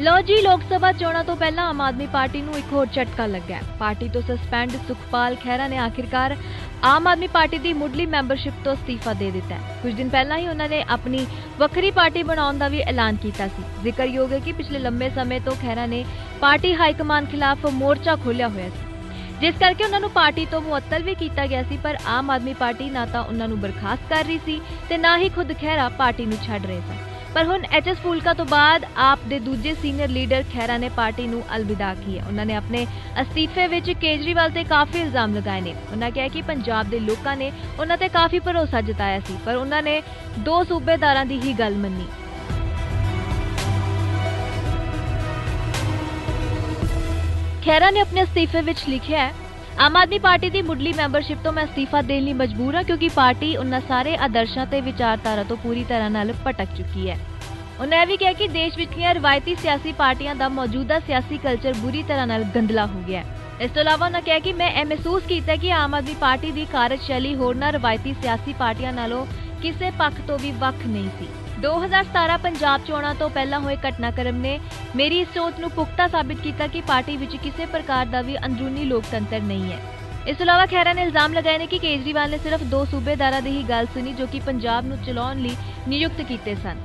ਲੋ ਜੀ, ਲੋਕ ਸਭਾ ਚੋਣਾਂ ਤੋਂ ਪਹਿਲਾਂ ਆਮ ਆਦਮੀ ਪਾਰਟੀ ਨੂੰ ਇੱਕ ਹੋਰ ਝਟਕਾ ਲੱਗਾ ਪਾਰਟੀ ਤੋਂ ਸਸਪੈਂਡ ਸੁਖਪਾਲ ਖਹਿਰਾ ਨੇ ਆਖਿਰਕਾਰ ਆਮ ਆਦਮੀ ਪਾਰਟੀ ਦੀ ਮੁੱਢਲੀ ਮੈਂਬਰਸ਼ਿਪ ਤੋਂ ਅਸਤੀਫਾ ਦੇ ਦਿੱਤਾ ਕੁਝ ਦਿਨ ਪਹਿਲਾਂ ਹੀ ਉਹਨਾਂ ਨੇ ਆਪਣੀ ਵੱਖਰੀ ਪਾਰਟੀ ਬਣਾਉਣ ਦਾ ਵੀ ਐਲਾਨ ਕੀਤਾ ਸੀ। ਜ਼ਿਕਰਯੋਗ ਹੈ ਕਿ ਪਿਛਲੇ ਲੰਬੇ ਸਮੇਂ ਤੋਂ ਖਹਿਰਾ ਨੇ ਪਾਰਟੀ ਹਾਈ ਕਮਾਨ ਖਿਲਾਫ ਮੋਰਚਾ ਖੋਲ੍ਹਿਆ ਹੋਇਆ ਸੀ। ਜਿਸ ਕਰਕੇ ਉਹਨਾਂ ਨੂੰ ਪਾਰਟੀ ਤੋਂ ਮੁਅੱਤਲ ਵੀ ਕੀਤਾ ਗਿਆ ਸੀ, ਪਰ ਆਮ ਆਦਮੀ ਪਾਰਟੀ ਨਾ ਤਾਂ ਉਹਨਾਂ ਨੂੰ ਬਰਖਾਸਤ ਕਰ ਰਹੀ ਸੀ ਤੇ ਨਾ ਹੀ ਖੁਦ ਖਹਿਰਾ ਪਾਰਟੀ ਨੂੰ ਛੱਡ ਰਹੇ ਸਨ। ਪਰ ਹੁਣ ਐਚਐਸ ਫੂਲਕਾ ਤੋਂ ਬਾਅਦ ਆਪ ਦੇ ਦੂਜੇ ਸੀਨੀਅਰ ਲੀਡਰ ਖਹਿਰਾ ਨੇ ਪਾਰਟੀ ਨੂੰ ਅਲਵਿਦਾ ਕੀ ਉਹਨਾਂ ਨੇ ਆਪਣੇ ਅਸਤੀਫੇ ਵਿੱਚ ਕੇਜਰੀਵਾਲ ਤੇ ਕਾਫੀ ਇਲਜ਼ਾਮ ਲਗਾਏ ਨੇ। ਉਹਨਾਂ ਕਿਹਾ ਕਿ ਪੰਜਾਬ ਦੇ ਲੋਕਾਂ ਨੇ ਉਹਨਾਂ ਤੇ ਕਾਫੀ ਭਰੋਸਾ ਜਤਾਇਆ ਸੀ, ਪਰ ਉਹਨਾਂ ਨੇ ਦੋ ਸੂਬੇਦਾਰਾਂ ਦੀ ਹੀ ਗੱਲ ਮੰਨੀ। ਖਹਿਰਾ ਨੇ ਆਪਣੇ ਅਸਤੀਫੇ ਵਿੱਚ ਲਿਖਿਆ ਹੈ ਆਮ ਆਦਮੀ ਪਾਰਟੀ ਦੀ ਮੁੱਢਲੀ ਮੈਂਬਰਸ਼ਿਪ ਤੋਂ ਮੈਂ ਅਸਤੀਫਾ ਦੇਣ ਲਈ ਮਜਬੂਰ ਹਾਂ ਕਿਉਂਕਿ ਪਾਰਟੀ ਉਹਨਾਂ ਸਾਰੇ ਆਦਰਸ਼ਾਂ ਤੇ ਵਿਚਾਰਧਾਰਾ ਤੋਂ ਪੂਰੀ ਤਰ੍ਹਾਂ ਨਾਲ ਭਟਕ ਚੁੱਕੀ ਹੈ। ਉਹਨਾਂ ਇਹ ਵੀ ਕਿਹਾ ਕਿ ਦੇਸ਼ ਵਿੱਚਲੀਆਂ ਰਵਾਇਤੀ ਸਿਆਸੀ ਪਾਰਟੀਆਂ ਦਾ ਮੌਜੂਦਾ ਸਿਆਸੀ ਕਲਚਰ ਬੁਰੀ ਤਰ੍ਹਾਂ ਨਾਲ ਗੰਦਲਾ ਹੋ ਗਿਆ ਹੈ। ਇਸ ਤੋਂ ਇਲਾਵਾ ਉਹਨਾਂ ਕਿਹਾ ਕਿ ਮੈਂ ਇਹ ਮਹਿਸੂਸ ਕੀਤਾ ਕਿ ਆਮ ਆਦਮੀ ਪਾਰਟੀ ਦੀ ਕਾਰਜਸ਼ੈਲੀ ਹੋਰਨਾਂ ਰਵਾਇਤੀ ਸਿਆਸੀ ਪਾਰਟੀਆਂ ਨਾਲੋਂ ਕਿਸੇ ਪੱਖ ਤੋਂ ਵੀ ਵੱਖ ਨਹੀਂ ਸੀ। 2017 ਪੰਜਾਬ ਚੋਣਾਂ ਤੋਂ ਪਹਿਲਾਂ ਹੋਏ ਘਟਨਾਕ੍ਰਮ ਨੇ ਮੇਰੀ ਇਸ ਸੋਚ ਨੂੰ ਪੁਖਤਾ ਸਾਬਿਤ ਕੀਤਾ ਕਿ ਪਾਰਟੀ ਵਿੱਚ ਕਿਸੇ ਪ੍ਰਕਾਰ ਦਾ ਵੀ ਅੰਦਰੂਨੀ ਲੋਕਤੰਤਰ ਨਹੀਂ ਹੈ। ਇਸ ਤੋਂ ਇਲਾਵਾ ਖਹਿਰਾ ਨੇ ਇਲਜ਼ਾਮ ਲਗਾਏ ਨੇ ਕਿ ਕੇਜਰੀਵਾਲ ਨੇ ਸਿਰਫ ਦੋ ਸੂਬੇਦਾਰਾਂ ਦੀ ਹੀ ਗੱਲ ਸੁਣੀ ਜੋ ਕਿ ਪੰਜਾਬ ਨੂੰ ਚਲਾਉਣ ਲਈ ਨਿਯੁਕਤ ਕੀਤੇ ਸਨ।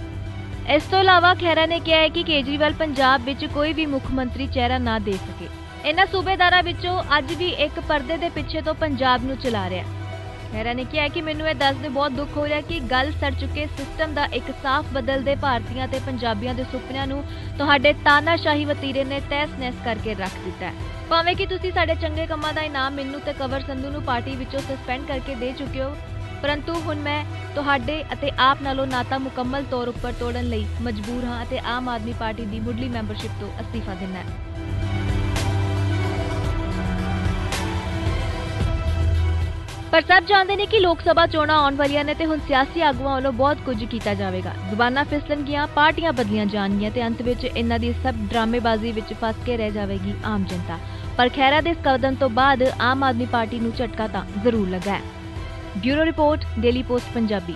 ਇਸ ਤੋਂ ਇਲਾਵਾ ਖਹਿਰਾ ਨੇ ਕਿਹਾ ਹੈ ਕਿ ਕੇਜਰੀਵਾਲ ਪੰਜਾਬ ਵਿੱਚ ਕੋਈ ਵੀ ਮੁੱਖ ਮੰਤਰੀ ਚਿਹਰਾ ਨਾ ਦੇ ਸਕੇ। ਇਹਨਾਂ ਸੂਬੇਦਾਰਾਂ ਵਿੱਚੋਂ ਅੱਜ ਵੀ ਇੱਕ ਪਰਦੇ ਦੇ ਪਿੱਛੇ ਤੋਂ ਪੰਜਾਬ ਨੂੰ ਚਲਾ ਰਿਹਾ। ਖਹਿਰਾ ਨੇ ਕਿਹਾ ਕਿ ਮੈਨੂੰ ਇਹ ਦੱਸਦੇ ਬਹੁਤ ਦੁੱਖ ਹੋ ਰਿਹਾ ਕਿ ਗੱਲ ਸੜ ਚੁੱਕੇ ਸਿਸਟਮ ਦਾ ਇੱਕ ਸਾਫ਼ ਬਦਲਦੇ ਭਾਰਤੀਆਂ ਤੇ ਪੰਜਾਬੀਆਂ ਦੇ ਸੁਪਨਿਆਂ ਨੂੰ ਤੁਹਾਡੇ ਤਾਨਾਸ਼ਾਹੀ ਵਤੀਰੇ ਨੇ ਤਹਿਸ-ਨਹਿਸ ਕਰਕੇ ਰੱਖ ਦਿੱਤਾ ਹੈ। ਭਾਵੇਂ ਕਿ ਤੁਸੀਂ ਸਾਡੇ ਚੰਗੇ ਕੰਮਾਂ ਦਾ ਇਨਾਮ ਮੈਨੂੰ ਤੇ ਕਵਰ ਸੰਧੂ ਨੂੰ ਪਾਰਟੀ ਵਿੱਚੋਂ ਸਸਪੈਂਡ ਕਰਕੇ ਦੇ ਚੁੱਕੇ ਹੋ, ਪਰੰਤੂ ਹੁਣ ਮੈਂ ਤੁਹਾਡੇ ਅਤੇ ਆਪ ਨਾਲੋਂ ਨਾਤਾ ਮੁਕੰਮਲ ਤੌਰ ਉੱਪਰ ਤੋੜਨ ਲਈ ਮਜਬੂਰ ਹਾਂ ਅਤੇ ਆਮ ਆਦਮੀ ਪਾਰਟੀ ਦੀ ਮੁੱਢਲੀ ਮੈਂਬਰਸ਼ਿਪ ਤੋਂ ਅਸਤੀਫਾ ਦੇਣਾ ਹੈ। ਪਰ ਸਭ ਜਾਣਦੇ ਨੇ ਕਿ ਲੋਕ ਸਭਾ ਚੋਣਾਂ ਆਉਣ ਵਾਲੀਆਂ ਨੇ ਤੇ ਹੁਣ ਸਿਆਸੀ ਆਗੂਆਂ ਵੱਲੋਂ ਬਹੁਤ ਕੁਝ ਕੀਤਾ ਜਾਵੇਗਾ। ਜ਼ੁਬਾਨਾਂ ਫਿਸਲਣਗੀਆਂ ਪਾਰਟੀਆਂ ਬਦਲੀਆਂ ਜਾਣਗੀਆਂ ਤੇ ਅੰਤ ਵਿੱਚ ਇਹਨਾਂ ਦੀ ਸਭ ਡਰਾਮੇਬਾਜ਼ੀ ਵਿੱਚ ਫਸ ਕੇ ਰਹਿ ਜਾਵੇਗੀ ਆਮ ਜਨਤਾ। ਪਰ ਖੈਰਾ ਦੇ ਇਸ ਕਦਮ ਤੋਂ ਬਾਅਦ ਆਮ ਆਦਮੀ ਪਾਰਟੀ ਨੂੰ ਝਟਕਾ ਤਾਂ ਜ਼ਰੂਰ ਲੱਗਾ ਹੈ। Bureau report, daily post, Punjabi.